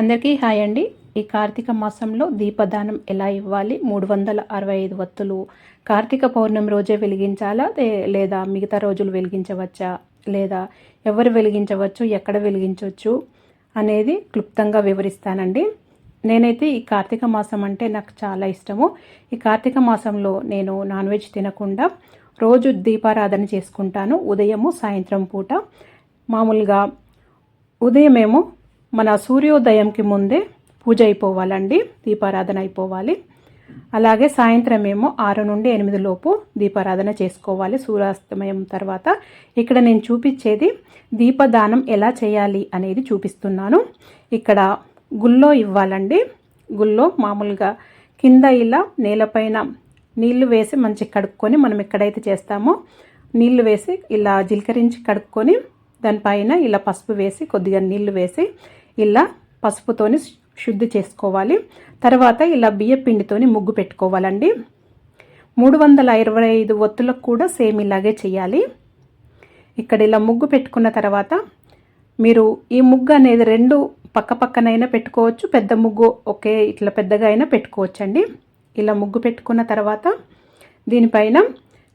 అందరికీ హాయ్ అండి. ఈ కార్తీక మాసంలో దీపదానం ఎలా ఇవ్వాలి? మూడు వందల అరవై ఐదు వత్తులు కార్తీక పౌర్ణమి రోజే వెలిగించాలా? లేదా మిగతా రోజులు వెలిగించవచ్చా? లేదా ఎవరు వెలిగించవచ్చు? ఎక్కడ వెలిగించవచ్చు? అనేది క్లుప్తంగా వివరిస్తానండి. నేనైతే ఈ కార్తీక మాసం అంటే నాకు చాలా ఇష్టము. ఈ కార్తీక మాసంలో నేను నాన్ వెజ్ తినకుండా రోజు దీపారాధన చేసుకుంటాను. ఉదయము సాయంత్రం పూట. మామూలుగా ఉదయమేమో మన సూర్యోదయంకి ముందే పూజ అయిపోవాలండి దీపారాధన అయిపోవాలి. అలాగే సాయంత్రం ఏమో ఆరు నుండి ఎనిమిది లోపు దీపారాధన చేసుకోవాలి. సూర్యాస్తమయం తర్వాత ఇక్కడ నేను చూపించేది దీపదానం ఎలా చేయాలి అనేది చూపిస్తున్నాను. ఇక్కడ గుల్లో ఇవ్వాలండి. గుల్లో మామూలుగా కింద ఇలా నేలపైన నీళ్ళు వేసి మంచి కడుక్కొని మనం ఎక్కడైతే చేస్తామో నీళ్ళు వేసి ఇలా జీలకరించి కడుక్కొని దానిపైన ఇలా పసుపు వేసి కొద్దిగా నీళ్ళు వేసి ఇలా పసుపుతోని శుద్ధి చేసుకోవాలి. తర్వాత ఇలా బియ్య పిండితోని ముగ్గు పెట్టుకోవాలండి. మూడు వందల ఇరవై ఐదు ఒత్తులకు కూడా సేమ్ ఇలాగే చేయాలి. ఇక్కడ ఇలా ముగ్గు పెట్టుకున్న తర్వాత మీరు ఈ ముగ్గు అనేది రెండు పక్క పక్కనైనా పెట్టుకోవచ్చు పెద్ద ముగ్గు ఒకే ఇట్లా పెద్దగా అయినా పెట్టుకోవచ్చండి. ఇలా ముగ్గు పెట్టుకున్న తర్వాత దీనిపైన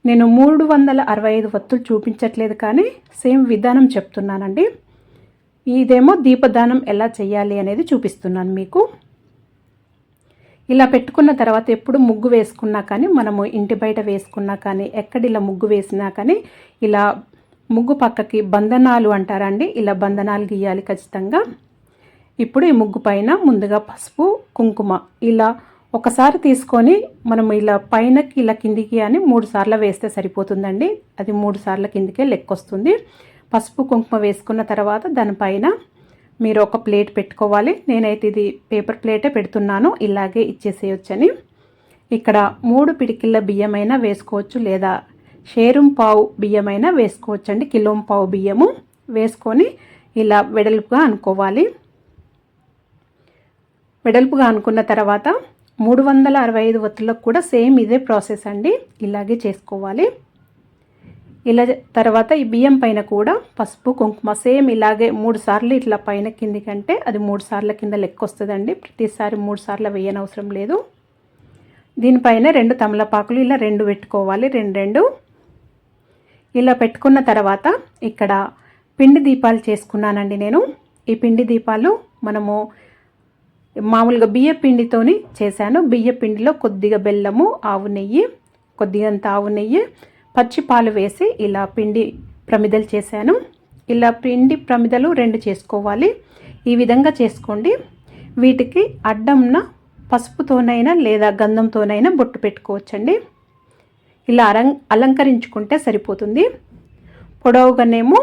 నేను మూడు వందల అరవై ఐదు వత్తులు చూపించట్లేదు కానీ సేమ్ విధానం చెప్తున్నానండి. ఇదేమో దీపదానం ఎలా చేయాలి అనేది చూపిస్తున్నాను మీకు. ఇలా పెట్టుకున్న తర్వాత ఎప్పుడు ముగ్గు వేసుకున్నా కానీ మనము ఇంటి బయట వేసుకున్నా కానీ ఎక్కడ ఇలా ముగ్గు వేసినా కానీ ఇలా ముగ్గు పక్కకి బంధనాలు అంటారండి. ఇలా బంధనాలు గీయాలి ఖచ్చితంగా. ఇప్పుడు ఈ ముగ్గు పైన ముందుగా పసుపు కుంకుమ ఇలా ఒకసారి తీసుకొని మనం ఇలా పైనకి ఇలా కిందికి అని మూడు సార్లు వేస్తే సరిపోతుందండి. అది మూడు సార్ల కిందికే లెక్కొస్తుంది. పసుపు కుంకుమ వేసుకున్న తర్వాత దానిపైన మీరు ఒక ప్లేట్ పెట్టుకోవాలి. నేనైతే ఇది పేపర్ ప్లేటే పెడుతున్నాను. ఇలాగే ఇచ్చేసేయొచ్చని. ఇక్కడ మూడు పిడికిళ్ళ బియ్యమైనా వేసుకోవచ్చు లేదా షేరుం పావు బియ్యమైనా వేసుకోవచ్చు అండి కిలోం పావు బియ్యము వేసుకొని ఇలా వెడల్పుగా అనుకోవాలి. వెడల్పుగా అనుకున్న తర్వాత మూడు వందల అరవై ఐదు ఒత్తులకు కూడా సేమ్ ఇదే ప్రాసెస్ అండి. ఇలాగే చేసుకోవాలి. ఇలా తర్వాత ఈ బియ్యం పైన కూడా పసుపు కుంకుమ సేమ్ ఇలాగే మూడు సార్లు ఇట్లా పైన కింది కంటే అది మూడు సార్ల కింద లెక్క వస్తుందండి ప్రతిసారి మూడు సార్లు వేయనవసరం లేదు. దీనిపైన రెండు తమలపాకులు ఇలా రెండు పెట్టుకోవాలి. రెండు రెండు. ఇలా పెట్టుకున్న తర్వాత ఇక్కడ పిండి దీపాలు చేసుకున్నానండి నేను. ఈ పిండి దీపాలు మనము మామూలుగా బియ్య పిండితోని చేశాను. బియ్య పిండిలో కొద్దిగా బెల్లము ఆవు నెయ్యి కొద్దిగంత ఆవు నెయ్యి పచ్చి పాలు వేసి ఇలా పిండి ప్రమిదలు చేశాను. ఇలా పిండి ప్రమిదలు రెండు చేసుకోవాలి. ఈ విధంగా చేసుకోండి. వీటికి అడ్డంన పసుపుతోనైనా లేదా గంధంతోనైనా బొట్టు పెట్టుకోవచ్చండి. ఇలా అలం అలంకరించుకుంటే సరిపోతుంది. పొడవుగానేమో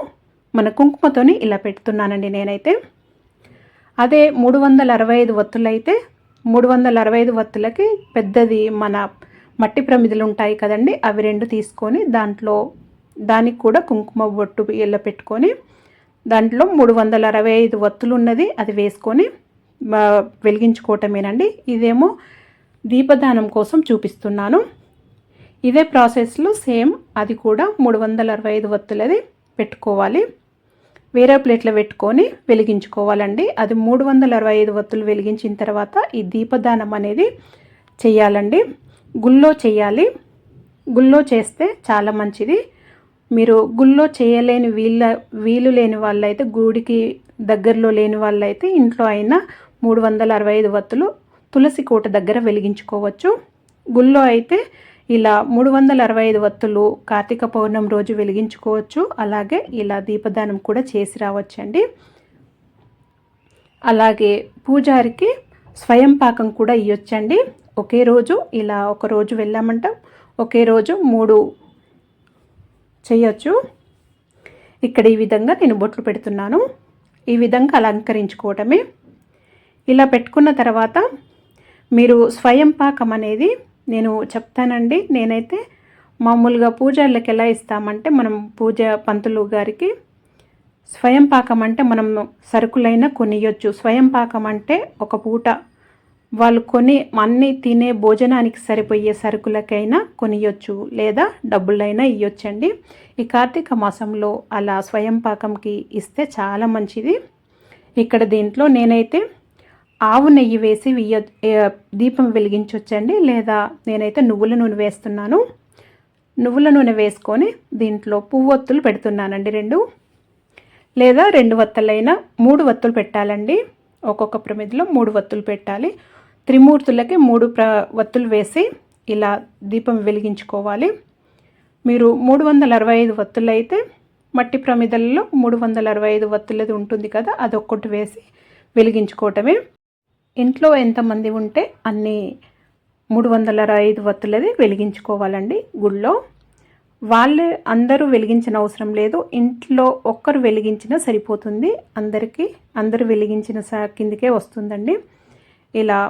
మన కుంకుమతోని ఇలా పెడుతున్నానండి నేనైతే. అదే మూడు వందల అరవై ఐదు వత్తులైతే మూడు వందల అరవై ఐదు వత్తులకి పెద్దది మన మట్టి ప్రమిదలు ఉంటాయి కదండి అవి రెండు తీసుకొని దాంట్లో దానికి కూడా కుంకుమ బొట్టు ఇలా పెట్టుకొని దాంట్లో మూడు వందల అరవై ఐదు వత్తులు ఉన్నది అది వేసుకొని వెలిగించుకోవటమేనండి. ఇదేమో దీపదానం కోసం చూపిస్తున్నాను. ఇదే ప్రాసెస్లో సేమ్ అది కూడా మూడు వందల అరవై ఐదు వత్తులది పెట్టుకోవాలి. వేరే ప్లేట్లో పెట్టుకొని వెలిగించుకోవాలండి. అది మూడు వందల అరవై ఐదు వత్తులు వెలిగించిన తర్వాత ఈ దీపదానం అనేది చేయాలండి. గుల్లో చేయాలి. గుల్లో చేస్తే చాలా మంచిది. మీరు గుళ్ళో చేయలేని వీళ్ళ వీలు లేని వాళ్ళైతే గుడికి దగ్గరలో లేని వాళ్ళైతే ఇంట్లో అయినా మూడు వందల అరవై ఐదు వత్తులు తులసి కోట దగ్గర వెలిగించుకోవచ్చు. గుళ్ళో అయితే ఇలా మూడు వందల అరవై ఐదు వత్తులు కార్తీక పౌర్ణమి రోజు వెలిగించుకోవచ్చు. అలాగే ఇలా దీపదానం కూడా చేసి రావచ్చండి. అలాగే పూజారికి స్వయం పాకం కూడా ఇవ్వచ్చండి ఒకే రోజు ఇలా ఒక రోజు వెళ్ళామంటాం. ఒకే రోజు మూడు చేయొచ్చు. ఇక్కడ ఈ విధంగా నేను బొట్లు పెడుతున్నాను. ఈ విధంగా అలంకరించుకోవటమే. ఇలా పెట్టుకున్న తర్వాత మీరు స్వయం పాకం అనేది నేను చెప్తానండి. నేనైతే మామూలుగా పూజార్లకు ఎలా ఇస్తామంటే మనం పూజ పంతులు గారికి స్వయం పాకం అంటే మనం సరుకులైన కొనియొచ్చు. స్వయం పాకం అంటే ఒక పూట వాళ్ళు కొని అన్ని తినే భోజనానికి సరిపోయే సరుకులకైనా కొనియొచ్చు లేదా డబ్బులైనా ఇవ్వచ్చండి ఈ కార్తీక మాసంలో అలా స్వయం పాకంకి ఇస్తే చాలా మంచిది. ఇక్కడ దీంట్లో నేనైతే ఆవు నెయ్యి వేసి వెయ్య దీపం వెలిగించవచ్చండి లేదా నేనైతే నువ్వుల నూనె వేస్తున్నాను. నువ్వుల నూనె వేసుకొని దీంట్లో పువ్వొత్తులు పెడుతున్నానండి రెండు. లేదా రెండు వత్తలైనా మూడు వత్తులు పెట్టాలండి. ఒక్కొక్క ప్రమిదిలో మూడు వత్తులు పెట్టాలి. త్రిమూర్తులకి మూడు ప్ర వత్తులు వేసి ఇలా దీపం వెలిగించుకోవాలి. మీరు మూడు వందల అరవై ఐదు వత్తులు అయితే మట్టి ప్రమిదల్లో మూడు వందల అరవై ఐదు వత్తులది ఉంటుంది కదా అదొక్కటి వేసి వెలిగించుకోవటమే. ఇంట్లో ఎంతమంది ఉంటే అన్ని మూడు వందల అరవై ఐదు వత్తులది వెలిగించుకోవాలండి గుళ్ళో. వాళ్ళే అందరూ వెలిగించిన అవసరం లేదు ఇంట్లో ఒక్కరు వెలిగించినా సరిపోతుంది అందరికీ అందరూ వెలిగించిన సా కిందికే వస్తుందండి. ఇలా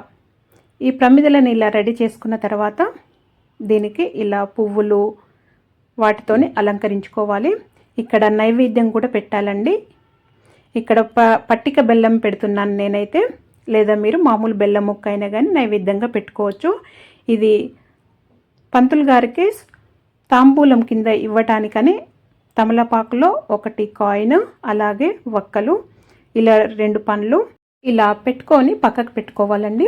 ఈ ప్రమిదలను ఇలా రెడీ చేసుకున్న తర్వాత దీనికి ఇలా పువ్వులు వాటితోని అలంకరించుకోవాలి. ఇక్కడ నైవేద్యం కూడా పెట్టాలండి. ఇక్కడ ప పట్టిక బెల్లం పెడుతున్నాను నేనైతే. లేదా మీరు మామూలు బెల్లం ముక్క అయినా కానీ నైవేద్యంగా పెట్టుకోవచ్చు. ఇది పంతులు గారికి తాంబూలం కింద ఇవ్వటానికని తమలపాకులో ఒకటి కాయిన్ అలాగే వక్కలు ఇలా రెండు పండ్లు ఇలా పెట్టుకొని పక్కకు పెట్టుకోవాలండి.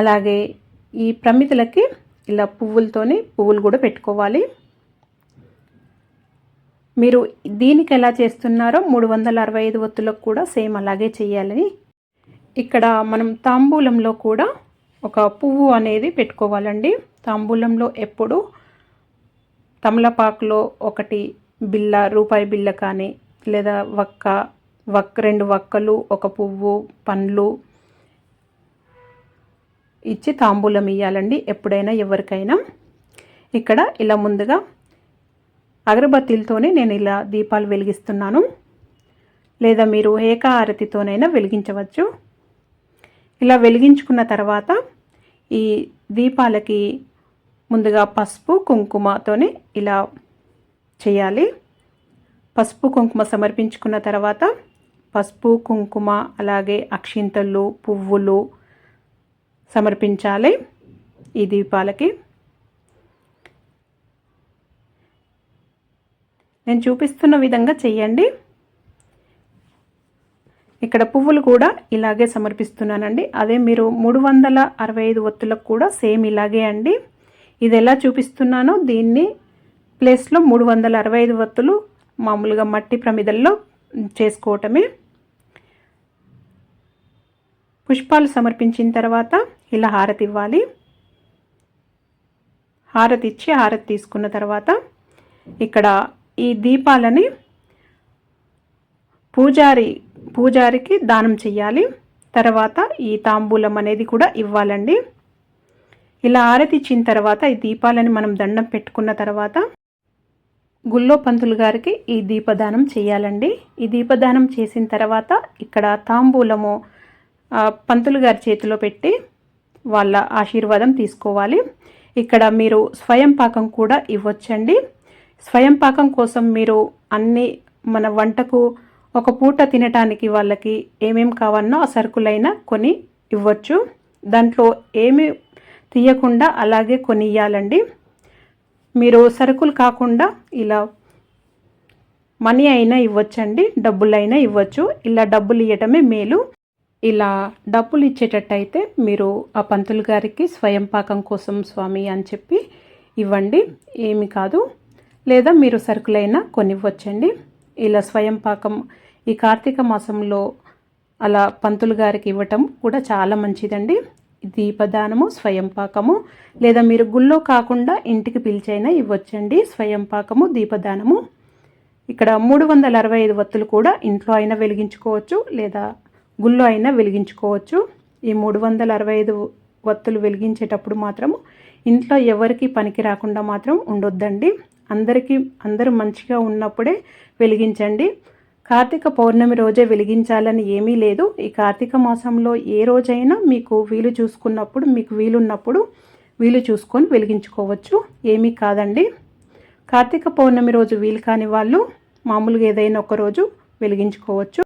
అలాగే ఈ ప్రమిదలకి ఇలా పువ్వులతోని పువ్వులు కూడా పెట్టుకోవాలి. మీరు దీనికి ఎలా చేస్తున్నారో మూడు వందల అరవై ఐదు ఒత్తులకు కూడా సేమ్ అలాగే చేయాలని ఇక్కడ మనం తాంబూలంలో కూడా ఒక పువ్వు అనేది పెట్టుకోవాలండి. తాంబూలంలో ఎప్పుడు తమలపాకులో ఒకటి బిల్ల రూపాయి బిల్ల కానీ లేదా వక్క వక్ రెండు వక్కలు ఒక పువ్వు పండ్లు ఇచ్చి తాంబూలం ఇవ్వాలండి ఎప్పుడైనా ఎవరికైనా. ఇక్కడ ఇలా ముందుగా అగరబత్తీలతోనే నేను ఇలా దీపాలు వెలిగిస్తున్నాను. లేదా మీరు ఏకాహారతితోనైనా వెలిగించవచ్చు. ఇలా వెలిగించుకున్న తర్వాత ఈ దీపాలకి ముందుగా పసుపు కుంకుమతోనే ఇలా చేయాలి. పసుపు కుంకుమ సమర్పించుకున్న తర్వాత పసుపు కుంకుమ అలాగే అక్షింతలు పువ్వులు సమర్పించాలి ఈ దీపాలకి. నేను చూపిస్తున్న విధంగా చెయ్యండి. ఇక్కడ పువ్వులు కూడా ఇలాగే సమర్పిస్తున్నానండి. అదే మీరు మూడు వందల అరవై ఐదు ఒత్తులకు కూడా సేమ్ ఇలాగే అండి. ఇది ఎలా చూపిస్తున్నానో దీన్ని ప్లేస్లో మూడు వందల అరవై ఐదు ఒత్తులు మామూలుగా మట్టి ప్రమిదల్లో చేసుకోవటమే. పుష్పాలు సమర్పించిన తర్వాత ఇలా హారతి ఇవ్వాలి. హారతి ఇచ్చి హారతి తీసుకున్న తర్వాత ఇక్కడ ఈ దీపాలని పూజారి పూజారికి దానం చెయ్యాలి. తర్వాత ఈ తాంబూలం అనేది కూడా ఇవ్వాలండి. ఇలా ఆరతి ఇచ్చిన తర్వాత ఈ దీపాలని మనం దండం పెట్టుకున్న తర్వాత గుళ్ళో పంతులు గారికి ఈ దీపదానం చేయాలండి ఈ దీపదానం చేసిన తర్వాత ఇక్కడ తాంబూలము పంతులు గారి చేతిలో పెట్టి వాళ్ళ ఆశీర్వాదం తీసుకోవాలి. ఇక్కడ మీరు స్వయం పాకం కూడా ఇవ్వచ్చండి. స్వయం పాకం కోసం మీరు అన్ని మన వంటకు ఒక పూట తినటానికి వాళ్ళకి ఏమేం కావాలనో ఆ సరుకులైనా కొని ఇవ్వచ్చు. దాంట్లో ఏమి తీయకుండా అలాగే కొనియాలండి మీరు సరుకులు కాకుండా ఇలా మనీ అయినా ఇవ్వచ్చండి. డబ్బులైనా ఇవ్వచ్చు. ఇలా డబ్బులు ఇవ్వటమే మేలు. ఇలా డబ్బులు ఇచ్చేటట్టయితే మీరు ఆ పంతులు గారికి స్వయం పాకం కోసం స్వామి అని చెప్పి ఇవ్వండి. ఏమి కాదు. లేదా మీరు సరుకులైనా కొనివ్వచ్చండి. ఇలా స్వయం పాకం ఈ కార్తీక మాసంలో అలా పంతులు గారికి ఇవ్వటం కూడా చాలా మంచిదండి. దీపదానము స్వయం పాకము లేదా మీరు గుళ్ళో కాకుండా ఇంటికి పిలిచైనా ఇవ్వచ్చండి. స్వయం పాకము దీపదానము. ఇక్కడ మూడు వందల అరవై ఐదు వత్తులు కూడా ఇంట్లో అయినా వెలిగించుకోవచ్చు. లేదా గుళ్ళో అయినా వెలిగించుకోవచ్చు. ఈ మూడు వందల అరవై ఐదు వత్తులు వెలిగించేటప్పుడు మాత్రం ఇంట్లో ఎవరికి పనికి రాకుండా మాత్రం ఉండొద్దండి. అందరికీ అందరూ మంచిగా ఉన్నప్పుడే వెలిగించండి. కార్తీక పౌర్ణమి రోజే వెలిగించాలని ఏమీ లేదు. ఈ కార్తీక మాసంలో ఏ రోజైనా మీకు వీలు చూసుకున్నప్పుడు మీకు వీలున్నప్పుడు వీలు చూసుకొని వెలిగించుకోవచ్చు. ఏమీ కాదండి. కార్తీక పౌర్ణమి రోజు వీలు కాని వాళ్ళు మామూలుగా ఏదైనా ఒకరోజు వెలిగించుకోవచ్చు.